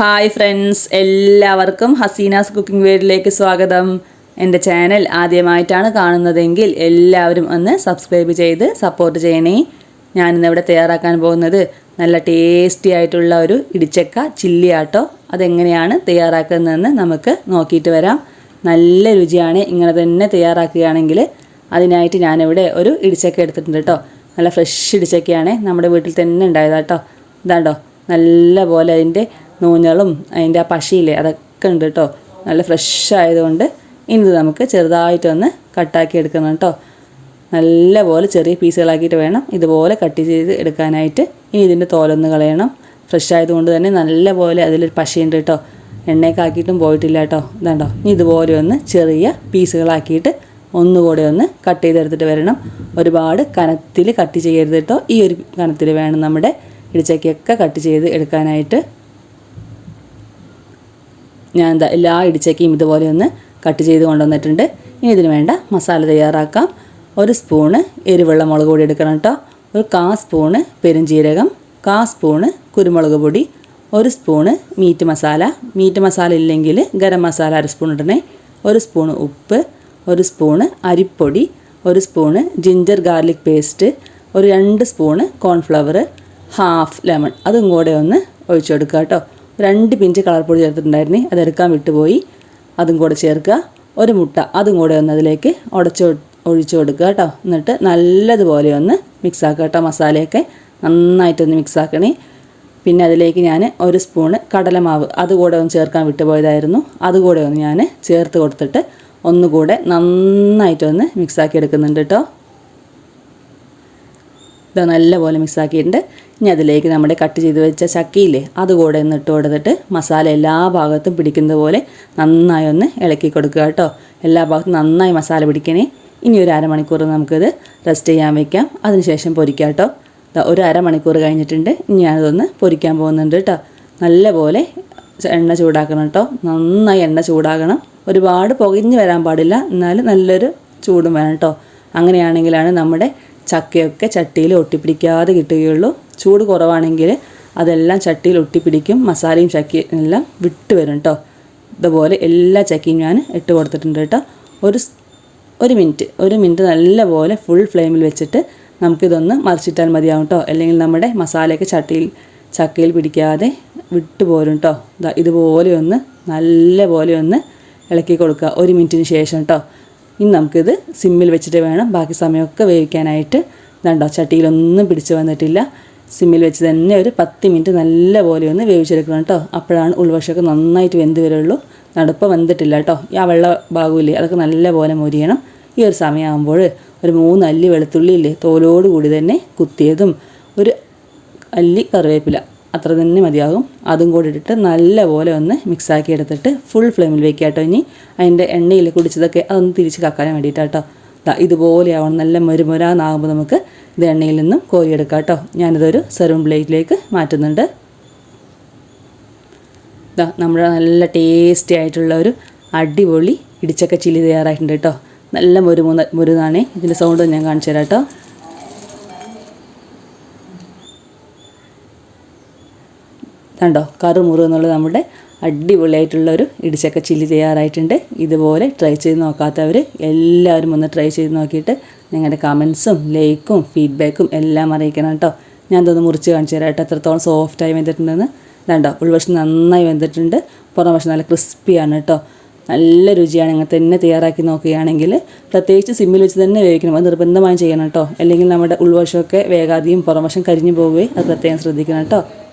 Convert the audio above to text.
Hi friends എല്ലാവർക്കും Hasina's cooking വേഡിലേക്ക് സ്വാഗതം. എന്റെ ചാനൽ ആദ്യമായിട്ടാണ് കാണുന്നതെങ്കിൽ എല്ലാവരും ഒന്ന് സബ്സ്ക്രൈബ് ചെയ്ത് സപ്പോർട്ട് ചെയ്യണേ. ഞാനിന്നിവിടെ തയ്യാറാക്കാൻ പോകുന്നത് നല്ല ടേസ്റ്റി ആയിട്ടുള്ള ഒരു ഇടിച്ചക്ക ചില്ലി ആട്ടോ. അതെങ്ങനെയാണ് തയ്യാറാക്കുന്നതെന്ന് നമുക്ക് നോക്കിയിട്ട് വരാം. നല്ല രുചിയാണ് ഇങ്ങനെ തന്നെ തയ്യാറാക്കുകയാണെങ്കിൽ അതിനായിട്ട് ഞാനിവിടെ ഒരു ഇടിച്ചക്ക എടുത്തിട്ടുണ്ട് കേട്ടോ. നല്ല ഫ്രഷ് ഇടിച്ചക്കയാണ് നമ്മുടെ വീട്ടിൽ തന്നെ ഉണ്ടായതാട്ടോ. ഇതാണ്ടോ? നല്ല പോലെ അതിന്റെ നൂഞ്ഞളും അതിന്റെ ആ പശയില്ലേ അതൊക്കെ ഉണ്ട് കേട്ടോ. നല്ല ഫ്രഷ് ആയതുകൊണ്ട് ഇനി നമുക്ക് ചെറുതായിട്ടൊന്ന് കട്ടാക്കി എടുക്കണം കേട്ടോ. നല്ല പോലെ ചെറിയ പീസുകളാക്കിയിട്ട് വേണം ഇതുപോലെ കട്ട് ചെയ്ത് എടുക്കാനായിട്ട്. ഇനി ഇതിന്റെ തോലൊന്ന് കളയണം. ഫ്രഷ് ആയതുകൊണ്ട് തന്നെ നല്ല പോലെ അതിലൊരു പശയുണ്ട് കേട്ടോ. എണ്ണയൊക്കെ ആക്കിയിട്ടും പോയിട്ടില്ല കേട്ടോ. ഇതാണ്ടോ. ഇനി ഇതുപോലെ ഒന്ന് ചെറിയ പീസുകളാക്കിയിട്ട് ഒന്നുകൂടെ ഒന്ന് കട്ട് ചെയ്തെടുത്തിട്ട് വരണം. ഒരുപാട് കനത്തിൽ കട്ട് ചെയ്യരുത് കേട്ടോ. ഈ ഒരു കനത്തിൽ വേണം നമ്മുടെ ഇടിച്ചക്കയൊക്കെ കട്ട് ചെയ്ത് എടുക്കാനായിട്ട്. ഞാൻ എന്താ എല്ലാ ഇടിച്ചക്കയും ഇതുപോലെ ഒന്ന് കട്ട് ചെയ്ത് കൊണ്ടുവന്നിട്ടുണ്ട്. ഇനി ഇതിന് വേണ്ട മസാല തയ്യാറാക്കാം. ഒരു സ്പൂണ് എരിവെള്ള മുളക് പൊടി എടുക്കണം കേട്ടോ. ഒരു കാ സ്പൂണ് പെരുംജീരകം കാ സ്പൂണ് കുരുമുളക് പൊടി ഒരു spoon meat masala. Meat masala ഇല്ലെങ്കിൽ ഗരം മസാല അര സ്പൂൺ ഇടണേ. ഒരു സ്പൂണ് ഉപ്പ് ഒരു സ്പൂണ് അരിപ്പൊടി ഒരു സ്പൂണ് ജിഞ്ചർ ഗാർലിക് പേസ്റ്റ് ഒരു രണ്ട് സ്പൂണ് കോൺഫ്ലവർ ഹാഫ് ലെമൺ. അതും കൂടെ ഒന്ന് ഒഴിച്ചു കൊടുക്കുക കേട്ടോ. രണ്ട് പിഞ്ച് കളർ പൊടി ചേർത്തിട്ടുണ്ടായിരുന്നേ അതെടുക്കാൻ വിട്ടുപോയി. അതും കൂടെ ചേർക്കുക. ഒരു മുട്ട അതും കൂടെ ഒന്ന് അതിലേക്ക് ഉടച്ച് ഒഴിച്ചു കൊടുക്കുക കേട്ടോ. എന്നിട്ട് നല്ലതുപോലെ ഒന്ന് മിക്സ് ആക്കുക കേട്ടോ മസാലയൊക്കെ. നന്നായിട്ടൊന്ന് മിക്സ് ആക്കണേ. പിന്നെ അതിലേക്ക് ഞാൻ ഒരു സ്പൂണ് കടലമാവ് അതുകൂടെ ഒന്ന് ചേർക്കാൻ വിട്ടുപോയതായിരുന്നു. അതുകൂടെ ഒന്ന് ഞാൻ ചേർത്ത് കൊടുത്തിട്ട് ഒന്നുകൂടെ നന്നായിട്ടൊന്ന് മിക്സാക്കി എടുക്കുന്നുണ്ട് കേട്ടോ. ഇത് നല്ലപോലെ മിക്സാക്കിയിട്ടുണ്ട്. ഇനി അതിലേക്ക് നമ്മുടെ കട്ട് ചെയ്ത് വെച്ച ചക്കിയില്ലേ അതുകൂടെ ഒന്ന് ഇട്ട് കൊടുത്തിട്ട് മസാല എല്ലാ ഭാഗത്തും പിടിക്കുന്നത് പോലെ നന്നായി ഒന്ന് ഇളക്കി കൊടുക്കുക കേട്ടോ. എല്ലാ ഭാഗത്തും നന്നായി മസാല പിടിക്കണേ. ഇനി ഒരു അരമണിക്കൂർ നമുക്കിത് റെസ്റ്റ് ചെയ്യാൻ വെക്കാം. അതിനുശേഷം പൊരിക്കാം കേട്ടോ. ഒരു അരമണിക്കൂർ കഴിഞ്ഞിട്ടുണ്ട്. ഇനി ഞാനതൊന്ന് പൊരിക്കാൻ പോകുന്നുണ്ട് കേട്ടോ. നല്ലപോലെ എണ്ണ ചൂടാക്കണം കേട്ടോ. നന്നായി എണ്ണ ചൂടാകണം. ഒരുപാട് പുകഞ്ഞ് വരാൻ പാടില്ല. എന്നാലും നല്ലൊരു ചൂടും വേണം കേട്ടോ. അങ്ങനെയാണെങ്കിലാണ് നമ്മുടെ ചക്കയൊക്കെ ചട്ടിയിൽ ഒട്ടിപ്പിടിക്കാതെ കിട്ടുകയുള്ളൂ. ചൂട് കുറവാണെങ്കിൽ അതെല്ലാം ചട്ടിയിൽ ഒട്ടിപ്പിടിക്കും. മസാലയും ചക്കയും എല്ലാം വിട്ട് വരും കേട്ടോ ഇതുപോലെ എല്ലാ ചക്കയും ഞാൻ ഇട്ട് കൊടുത്തിട്ടുണ്ട് കേട്ടോ ഒരു ഒരു മിനിറ്റ് ഒരു മിനിറ്റ് നല്ലപോലെ ഫുൾ ഫ്ലെയിമിൽ വെച്ചിട്ട് നമുക്കിതൊന്ന് മറിച്ചിട്ടാൽ മതിയാവും കേട്ടോ അല്ലെങ്കിൽ നമ്മുടെ മസാലയൊക്കെ ചട്ടിയിൽ ചക്കയിൽ പിടിക്കാതെ വിട്ടു പോരും കേട്ടോ ഇതുപോലെ ഒന്ന് നല്ലപോലെ ഒന്ന് ഇളക്കി കൊടുക്കുക ഒരു മിനിറ്റിന് ശേഷം കേട്ടോ ഇനി നമുക്കിത് സിമ്മിൽ വെച്ചിട്ട് വേണം. ബാക്കി സമയമൊക്കെ വേവിക്കാനായിട്ട്. ഇതുണ്ടോ ചട്ടിയിലൊന്നും പിടിച്ച് വന്നിട്ടില്ല. സിമ്മിൽ വെച്ച് തന്നെ ഒരു പത്ത് മിനിറ്റ് നല്ല പോലെ ഒന്ന് വേവിച്ചെടുക്കണം കേട്ടോ അപ്പോഴാണ് ഉൾവശമൊക്കെ നന്നായിട്ട് വെന്ത് വരുള്ളൂ. നടുപ്പ് വെന്തിട്ടില്ല കേട്ടോ ആ വെള്ള ഭാഗമില്ലേ അതൊക്കെ നല്ല പോലെ മൊരിയണം. ഈ ഒരു സമയമാകുമ്പോൾ ഒരു മൂന്ന് അല്ലി വെളുത്തുള്ളി ഇല്ലേ തോലോട് കൂടി തന്നെ കുത്തിയതും ഒരു അല്ലി കറിവേപ്പില. അത്ര തന്നെ മതിയാകും. അതും കൂടി ഇട്ടിട്ട് നല്ലപോലെ ഒന്ന് മിക്സാക്കി എടുത്തിട്ട് ഫുൾ ഫ്ലെയിമിൽ വെക്കുക കേട്ടോ ഇനി. അതിന്റെ എണ്ണയിൽ കുടിച്ചതൊക്കെ അതൊന്ന് തിരിച്ച് കക്കാൻ വേണ്ടിയിട്ടാട്ടോ ദാ ഇതുപോലെയാവണം നല്ല മൊരുമൊരാന്നാകുമ്പോൾ നമുക്ക് ഇത് എണ്ണയിൽ നിന്നും കോരിയെടുക്കാം കേട്ടോ ഞാനിതൊരു സെർവും പ്ലേറ്റിലേക്ക് മാറ്റുന്നുണ്ട്. ദാ നമ്മുടെ നല്ല ടേസ്റ്റി ആയിട്ടുള്ള ഒരു അടിപൊളി ഇടിച്ചക്ക ചില്ലി തയ്യാറായിട്ടുണ്ട് കേട്ടോ നല്ല മുരുമുന്ന മുരുന്നാണേ. ഇതിന്റെ സൗണ്ട് ഞാൻ കാണിച്ചു തരാം കേട്ടോ കണ്ടോ? കറുമുറു എന്നുള്ളത് നമ്മുടെ അടിപൊളിയായിട്ടുള്ള ഒരു ഇടിച്ചക്ക ചില്ലി തയ്യാറായിട്ടുണ്ട്. ഇതുപോലെ ട്രൈ ചെയ്ത് നോക്കാത്തവർ എല്ലാവരും ഒന്ന് ട്രൈ ചെയ്ത് നോക്കിയിട്ട് നിങ്ങളുടെ കമൻസും ലൈക്കും ഫീഡ്ബാക്കും എല്ലാം അറിയിക്കണം കേട്ടോ. ഞാൻ ഇതൊന്ന് മുറിച്ച് കാണിച്ചു തരാം കേട്ടോ. എത്രത്തോളം സോഫ്റ്റായി വെന്തിട്ടുണ്ടെന്ന്. കണ്ടോ? ഉൾവശം നന്നായി വെന്തിട്ടുണ്ട്. പുറം വശം നല്ല ക്രിസ്പിയാണ് കേട്ടോ. നല്ല രുചിയാണ്. ഇങ്ങനെ തന്നെ തയ്യാറാക്കി നോക്കുകയാണെങ്കിൽ പ്രത്യേകിച്ച് സിമ്മിൽ വെച്ച് തന്നെ വേവിക്കണം. അത് നിർബന്ധമായും ചെയ്യണം കേട്ടോ. അല്ലെങ്കിൽ നമ്മുടെ ഉൾവശമൊക്കെ വേഗാതെയും പുറംവശം കരിഞ്ഞു പോവുകയും അത് പ്രത്യേകം ശ്രദ്ധിക്കണം കേട്ടോ.